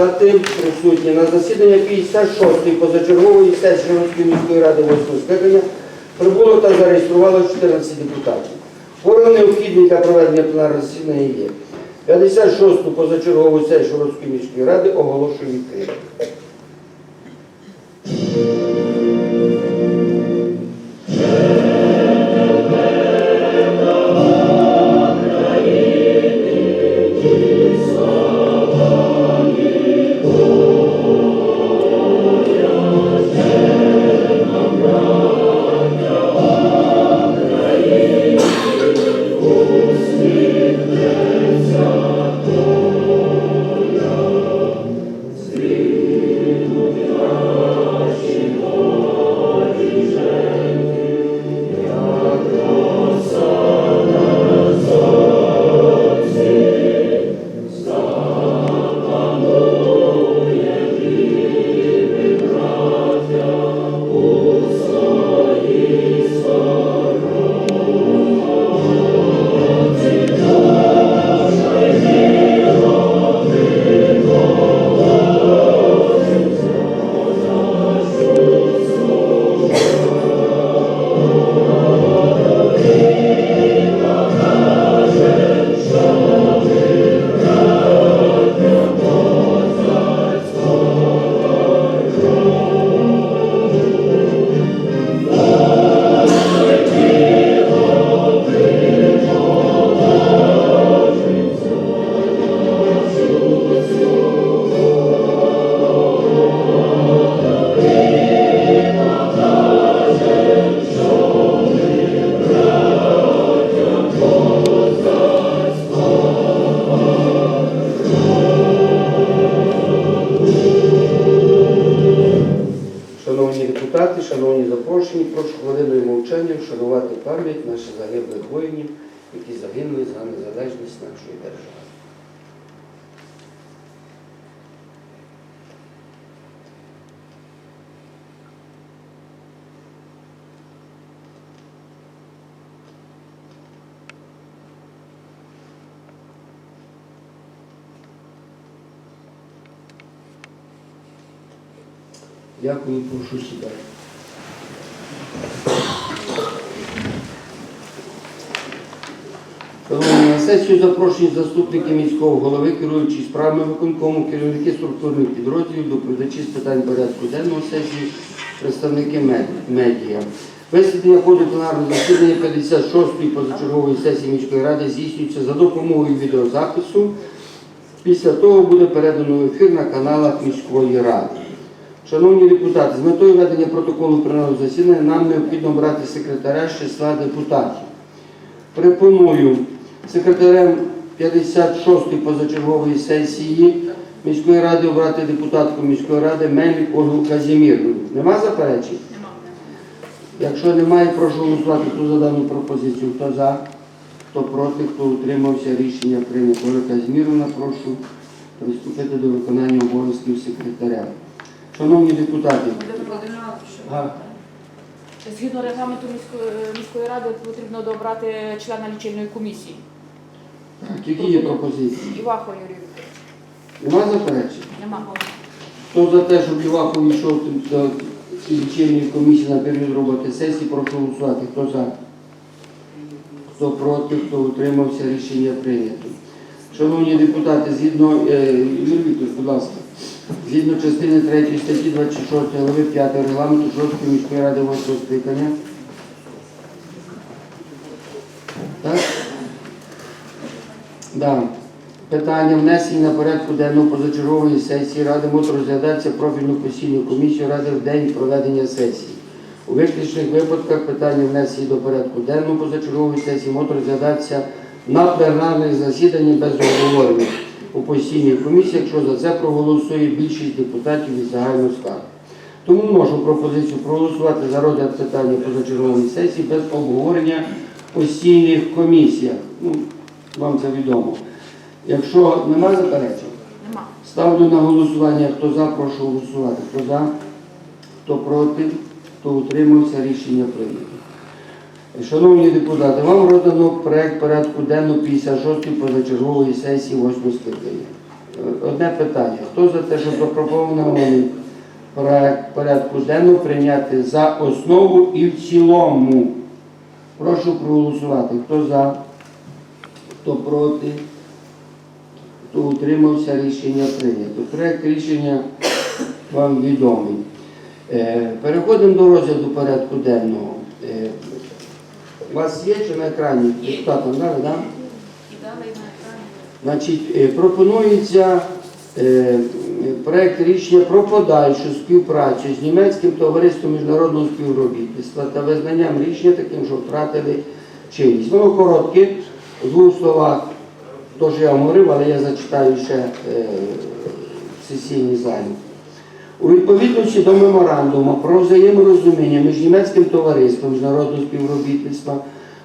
депутати присутні на засідання 56-ї позачергової сесії Жорстської міської ради 8 скликання прибуло та зареєструвало 14 депутатів. Форум необхідний для проведення пленарного засідання є. 56-ту позачергову сесію Жорстської міської ради оголошую відкритою. Шановні запрошені, прошу хвилиною мовчання вшанувати пам'ять наших загиблих воїнів, які загинули за незалежність нашої держави. Дякую, прошу сідати. Шановні, на сесію запрошені заступники міського голови, керуючі справами виконкому, керівники структурних підрозділів, доповідачі з питань порядку денного сесії, представники медіа. Висвітлення ходу пленарного засідання 56-ї позачергової сесії міської ради здійснюється за допомогою відеозапису. Після того буде передано ефір на каналах міської ради. Шановні депутати, з метою ведення протоколу пленарного засідання нам необхідно обрати секретаря з числа депутатів. Пропоную секретарем 56-ї позачергової сесії міської ради обрати депутатку міської ради Мельник Ольгу Казімірну. Нема заперечень? Нема. Якщо немає, прошу голосувати хто за дану пропозицію. Хто за, хто проти, хто утримався, рішення прийнято. Ольга Казімірівна, прошу приступити до виконання обов'язків секретаря. Шановні депутати, Згідно регламенту міської, міської ради потрібно добрати члена лічильної комісії. Так, які є пропозиції? Івахо Юрій Вікторович. Нема заперечень? Нема. Хто за те, щоб Івахов йшов до лічильної комісії на період роботи сесії, прошу голосувати. Хто за? Хто проти, хто утримався, рішення прийнято. Шановні депутати, згідно, е, Юрій Вікторович, будь ласка, згідно частини 3 статті 26 глави 5 регламенту Жорсткої міської ради 8 скликання. Так? Да. Питання внесення на порядку денного позачергової сесії Ради МОТ розглядається профільну постійну комісію Ради в день проведення сесії. У виключних випадках питання внесення до порядку денного позачергової сесії МОТ розглядається на пленарних засіданнях без обговорення у постійній комісії, якщо за це проголосує більшість депутатів від загального складу. Тому вношу пропозицію проголосувати за розгляд питання позачергової сесії без обговорення постійних комісіях. Вам це відомо. Якщо немає заперечень, Нема. ставлю на голосування, хто за, прошу голосувати. Хто за, хто проти, хто утримався, рішення прийнято. Шановні депутати, вам роздано проект порядку денного 56-ї позачергової сесії 8 скликання. одне питання. Хто за те, щоб запропонований проект порядку денного прийняти за основу і в цілому? Прошу проголосувати. Хто за? Хто проти? Хто утримався, рішення прийнято. Проект рішення вам відомий. Е, Переходимо до розгляду порядку денного. Е, У вас є чи на екрані? Депутатам дали, так? Значить, е, пропонується проект рішення про подальшу співпрацю з німецьким товариством міжнародного співробітництва та визнанням рішення таким, що втратили чинність. Воно коротке, в двох словах, то що я говорив, але я зачитаю ще е, в сесійній залі. У відповідності до меморандуму про взаєморозуміння між німецьким товариством міжнародного співробітництва,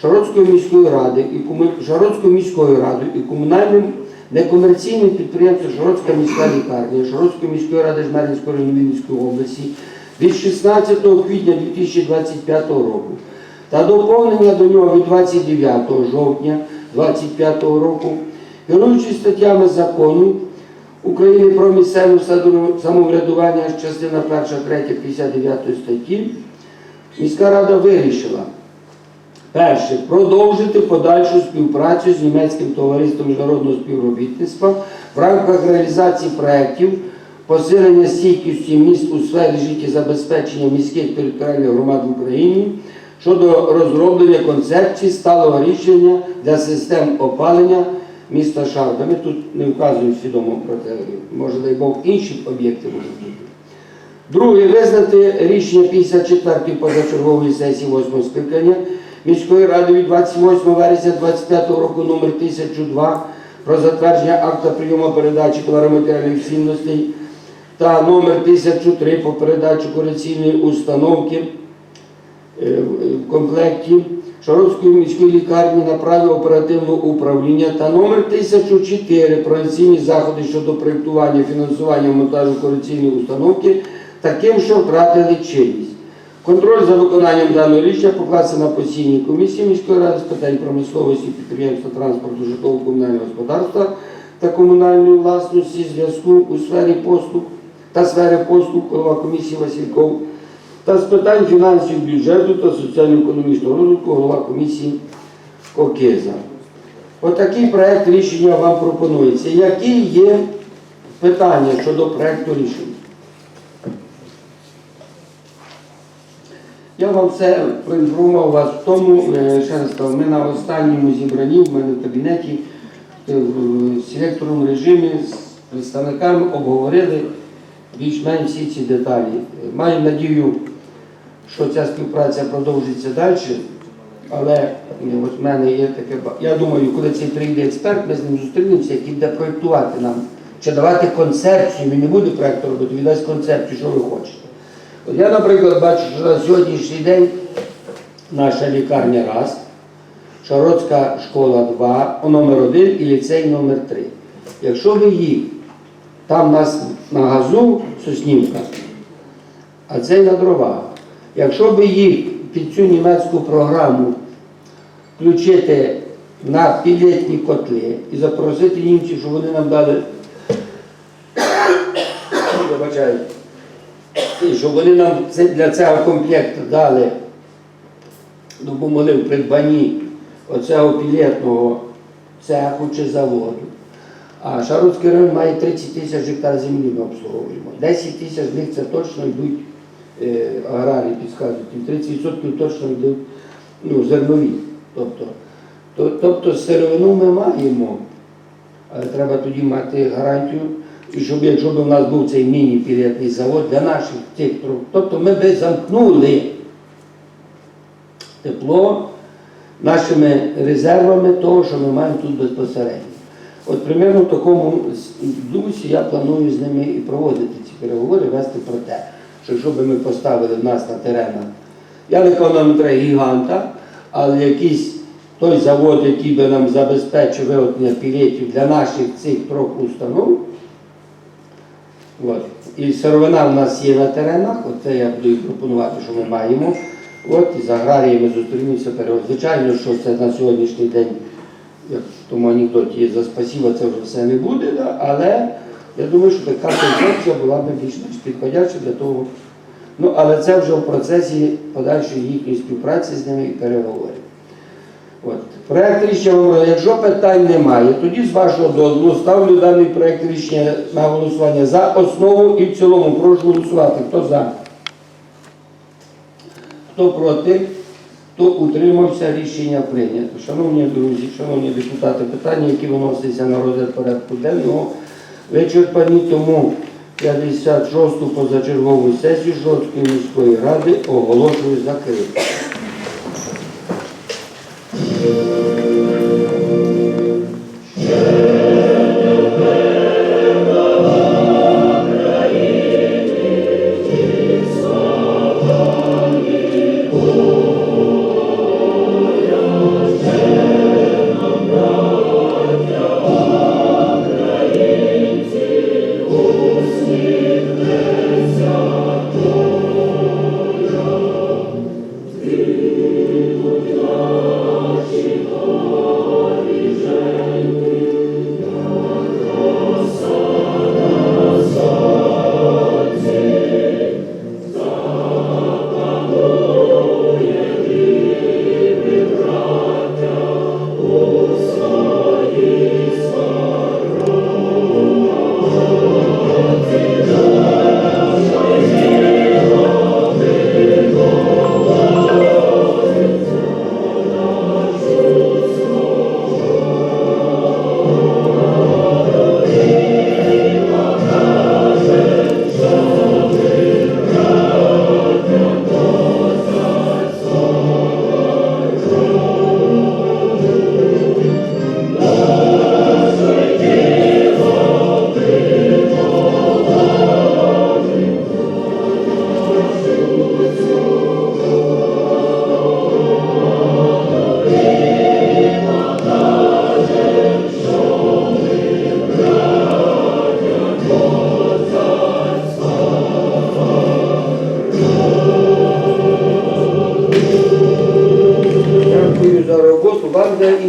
Шаротською міською радою і Шаротською міською радою і комунальним некомерційним підприємством Шаротська міська лікарня, Шаротської міської ради Жмеринської району Вінницької області від 16 квітня 2025 року та доповнення до нього від 29 жовтня 2025 року, керуючись статтями закону України про місцеве самоврядування, частина 1, 3, 59 статті, міська рада вирішила перше продовжити подальшу співпрацю з німецьким товариством міжнародного співробітництва в рамках реалізації проєктів посилення стійкості міст у сфері життєзабезпечення міських територіальних громад в Україні щодо розроблення концепції сталого рішення для систем опалення міста Шарда. Ми тут не вказуємо свідомо про це, може дай Бог інші об'єкти можуть бути. Друге, визнати рішення 54-ї позачергової сесії 8 скликання міської ради від 28 вересня 25 року номер 1002 про затвердження акта прийому передачі товароматеріалів цінностей та номер 1003 по передачі корекційної установки е, в комплекті Шаровської міської лікарні на праві оперативного управління та номер 1004 про інвестиційні заходи щодо проєктування, фінансування монтажу корекційної установки таким, що втратили чинність. Контроль за виконанням даного рішення покласти на постійній комісії міської ради з питань промисловості, підприємства, транспорту, житлово-комунального господарства та комунальної власності, зв'язку у сфері послуг та сфери послуг, голова комісії Васильков, та з питань фінансів бюджету та соціально-економічного розвитку, голова комісії Кокеза. Отакий проект рішення вам пропонується. Які є питання щодо проекту рішення? Я вам все проінформував вас в тому, е, ще раз сказав, ми на останньому зібранні в мене в кабінеті е, в селекторному режимі з представниками обговорили більш-менш всі ці деталі. Е, Маю надію, що ця співпраця продовжиться далі, але в мене є таке. Я думаю, коли цей прийде експерт, ми з ним зустрінемося, який буде проєктувати нам, чи давати концепцію, він не буде проєкту робити, він дасть концепцію, що ви хочете. От я, наприклад, бачу, що на сьогоднішній день наша лікарня раз, Шаротська школа 2, номер 1 і ліцей номер 3. Якщо ви їх, там у нас на газу Соснівка, а цей на дровах. Якщо би їх під цю німецьку програму включити на пілетні котли і запросити німців, щоб вони нам дали і щоб вони нам для цього комплекту дали, допомогли в придбанні оцього пілетного цеху чи заводу. А Шаровський район має 30 тисяч гектар землі ми обслуговуємо. 10 тисяч з них це точно йдуть аграрії, підказують. І 30% точно йдуть ну, зернові. Тобто, то, тобто сировину ми маємо, але треба тоді мати гарантію, щоб якщо б у нас був цей міні-пілетний завод для наших цих труб, тобто ми би замкнули тепло нашими резервами того, що ми маємо тут безпосередньо. От примерно в такому дусі я планую з ними і проводити ці переговори, вести про те, що якщо б ми поставили в нас на теренах, я не треба гіганта, але якийсь той завод, який би нам забезпечив виготовлення пілетів для наших цих трьох установ, От. І сировина в нас є на теренах, це я буду пропонувати, що ми маємо. От, і з аграріями зустрінемося переговори. Звичайно, що це на сьогоднішній день, як в тому анекдоті є за спасіба, це вже все не буде, да? але Я думаю, що така концепція була б більш-менш підходяща для того. Ну, але це вже в процесі подальшої їхньої співпраці з ними і переговорів. От. Проект рішення якщо питань немає, тоді з вашого дозволу ставлю даний проект рішення на голосування за основу і в цілому. Прошу голосувати. Хто за? Хто проти? Хто утримався, рішення прийнято. Шановні друзі, шановні депутати, питання, які виносяться на розгляд порядку денного, вичерпані, тому 56-ту позачергову сесію Жодської міської ради оголошую закритою.